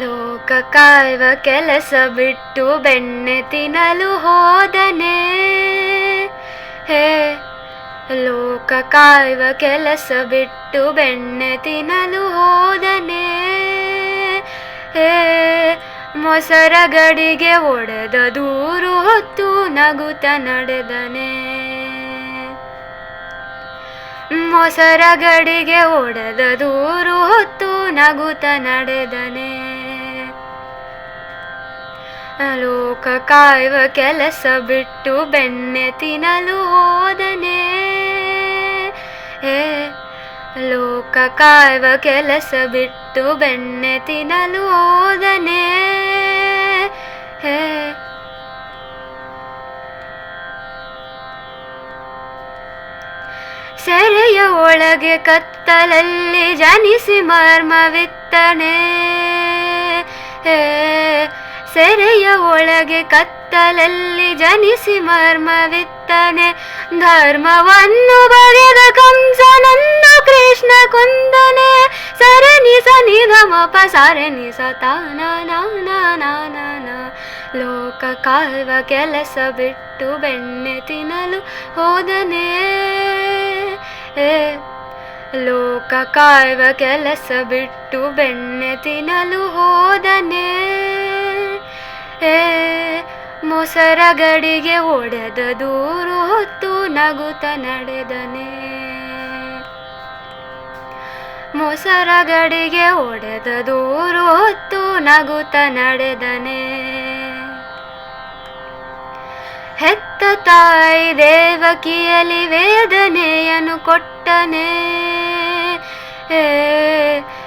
ಲೋಕ ಕಾಯುವ ಕೆಲಸ ಬಿಟ್ಟು ಬೆಣ್ಣೆ ತಿನ್ನಲು ಹೋದನೆ. ಹೇ, ಲೋಕ ಕಾಯುವ ಕೆಲಸ ಬಿಟ್ಟು ಬೆಣ್ಣೆ ತಿನ್ನಲು ಹೋದನೆ. ಹೇ ಮೊಸರ ಗಡಿಗೆ ಒಡೆದ ದೂರು ಹೊತ್ತು ನಗುತ ನಡೆದನೆ. ಮೊಸರ ಗಡಿಗೆ ಒಡೆದ ದೂರು ಹೊತ್ತು ನಗುತ್ತ ನಡೆದನೆ. ಲೋಕ ಕಾಯುವ ಕೆಲಸ ಬಿಟ್ಟು ಬೆಣ್ಣೆ ತಿನ್ನಲು ಹೋದನೆ. ಲೋಕ ಕಾಯುವ ಕೆಲಸ ಬಿಟ್ಟು ಬೆಣ್ಣೆ ತಿನ್ನಲು ಹೋದನೆ. ಹೇ ಒಳಗೆ ಕತ್ತಲಲ್ಲಿ ಜನಿಸಿ ಮರ್ಮವಿತ್ತನೆ ಸೆರೆಯ ಒಳಗೆ ಕತ್ತಲಲ್ಲಿ ಜನಿಸಿ ಮರ್ಮವಿತ್ತನೆ ಧರ್ಮವನ್ನು ಬಗೆದ ಕಂಸನನ್ನು ಕೃಷ್ಣ ಕುಂದನೆ. ಸರಣಿ ಸನಿ ಧಮಪ ಸರಣಿ ಸತಾನ ನಾನ ಲೋಕ ಕಾಲ್ವ ಕೆಲಸ ಬಿಟ್ಟು ಬೆಣ್ಣೆ ತಿನ್ನಲು ಹೋದನೆ. ಲೋಕ ಕಾಯುವ ಕೆಲಸ ಬಿಟ್ಟು ಬೆಣ್ಣೆ ತಿನ್ನಲು ಹೋದನೆ. ಏ ಮೊಸರ ಗಡಿಗೆ ಒಡೆದ ದೂರು ಹೊತ್ತು ನಗುತ ನಡೆದನೆ. ಮೊಸರ ಗಡಿಗೆ ಒಡೆದ ದೂರು ಹೊತ್ತು ನಗುತ ನಡೆದನೆ. ಹೆತ್ತ ತಾಯಿ ದೇವಕಿಯಲಿ ವೇದನೆಯನ್ನು ಕೊಟ್ಟನೆ.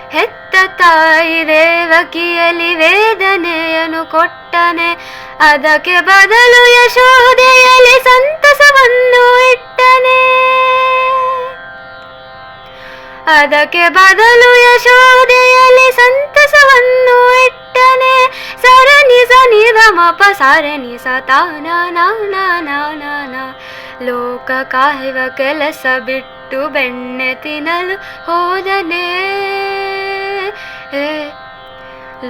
ಹೆತ್ತ ತಾಯಿ ದೇವಕಿಯಲಿ ವೇದನೆಯನ್ನು ಕೊಟ್ಟನೆ. ಅದಕ್ಕೆ ಬದಲು ಯಶೋದೆಯಲಿ ಸಂತಸವನ್ನು ಇಟ್ಟನೆ. ಅದಕ್ಕೆ ಬದಲು ಯಶೋದೆಯಲಿ ಸಂತಸವನ್ನು ಸರಣಿ ಸತಾನ ಲೋಕ ಕಾಯುವ ಕೆಲಸ ಬಿಟ್ಟು ಬೆಣ್ಣೆ ತಿನ್ನಲು ಹೋದನೆ.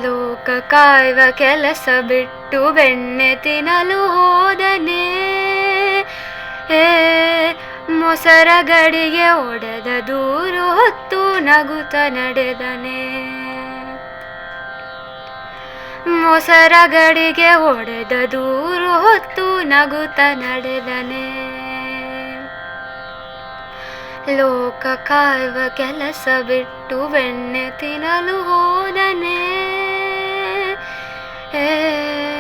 ಲೋಕ ಕಾಯುವ ಕೆಲಸ ಬಿಟ್ಟು ಬೆಣ್ಣೆ ತಿನ್ನಲು ಹೋದನೆ. ಮೊಸರ ಗಡಿಗೆ ಒಡೆದ ದೂರು ಹೊತ್ತು ನಗುತ್ತ ನಡೆದನೆ. ಮೊಸರಗಡಿಗೆ ಹೊಡೆದ ದೂರು ಹೊತ್ತು ನಗುತ ನಡೆದನೆ. ಲೋಕ ಕಾಯುವ ಕೆಲಸ ಬಿಟ್ಟು ಬೆಣ್ಣೆ ತಿನ್ನಲು ಹೋದನೆ. ಏ